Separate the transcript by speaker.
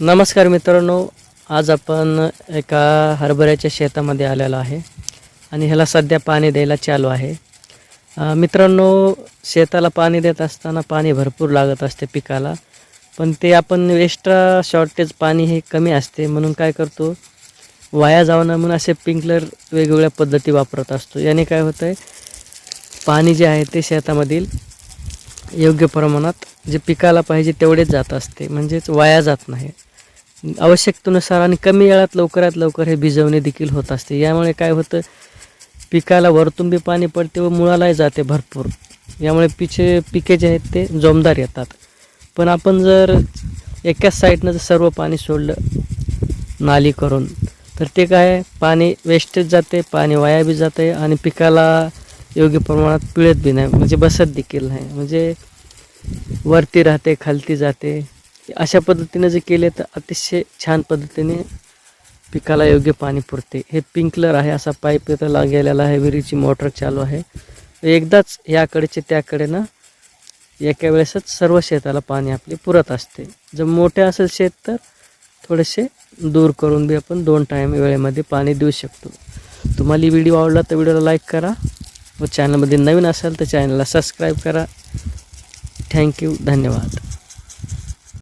Speaker 1: नमस्कार मित्रांनो आज आपण एका हरभऱ्याच्या शेतामध्ये आलेलो आहे आणि ह्याला सध्या पाणी द्यायला चालू आहे. मित्रांनो शेताला पाणी देत असताना पाणी भरपूर लागत असते पिकाला पण ते आपण एक्स्ट्रा शॉर्टेज पाणी हे कमी असते म्हणून काय करतो वाया जाऊ नये म्हणून असे पिंकलर वेगवेगळ्या पद्धती वापरत असतो. याने काय होतं आहे पाणी जे आहे ते शेतामधील योग्य प्रमाणात जे पिकाला पाहिजे तेवढेच जात असते म्हणजेच वाया जात नाही. आवश्यकतेनुसार आणि कमी वेळात लवकरात लवकर हे भिजवणे देखील होत असते. यामुळे काय होतं पिकाला वरतून बी पाणी पडते व मुळालाही जाते भरपूर. यामुळे पिचे पिके जे आहेत ते जोमदार येतात. पण आपण जर एकाच साईडनं जर सर्व पाणी सोडलं नाली करून तर ते काय पाणी वेस्टेज जाते पाणी वाया बी जाते आणि पिकाला योग्य प्रमाणात पिळत बी नाही. म्हणजे बसत देखील नाही. म्हणजे वरती राहते खालती जाते. अशा पद्धतीने जे केले तर अतिशय छान पद्धतीने पिकाला योग्य पाणी पुरते. हे पिंकलर आहे असा पाईप इथं ला गेलेला आहे विहिरीची मोटर चालू आहे. एकदाच याकडेचे त्याकडे ना एका वेळेसच सर्व शेताला पाणी आपले पुरत असते. जर मोठे असेल शेत तर थोडेसे दूर करून बी आपण दोन टाईम वेळेमध्ये पाणी देऊ शकतो. तुम्हाला व्हिडिओ आवडला तर व्हिडिओला लाईक करा. व चॅनलमध्ये नवीन असाल तर चॅनलला सबस्क्राईब करा. थँक्यू धन्यवाद.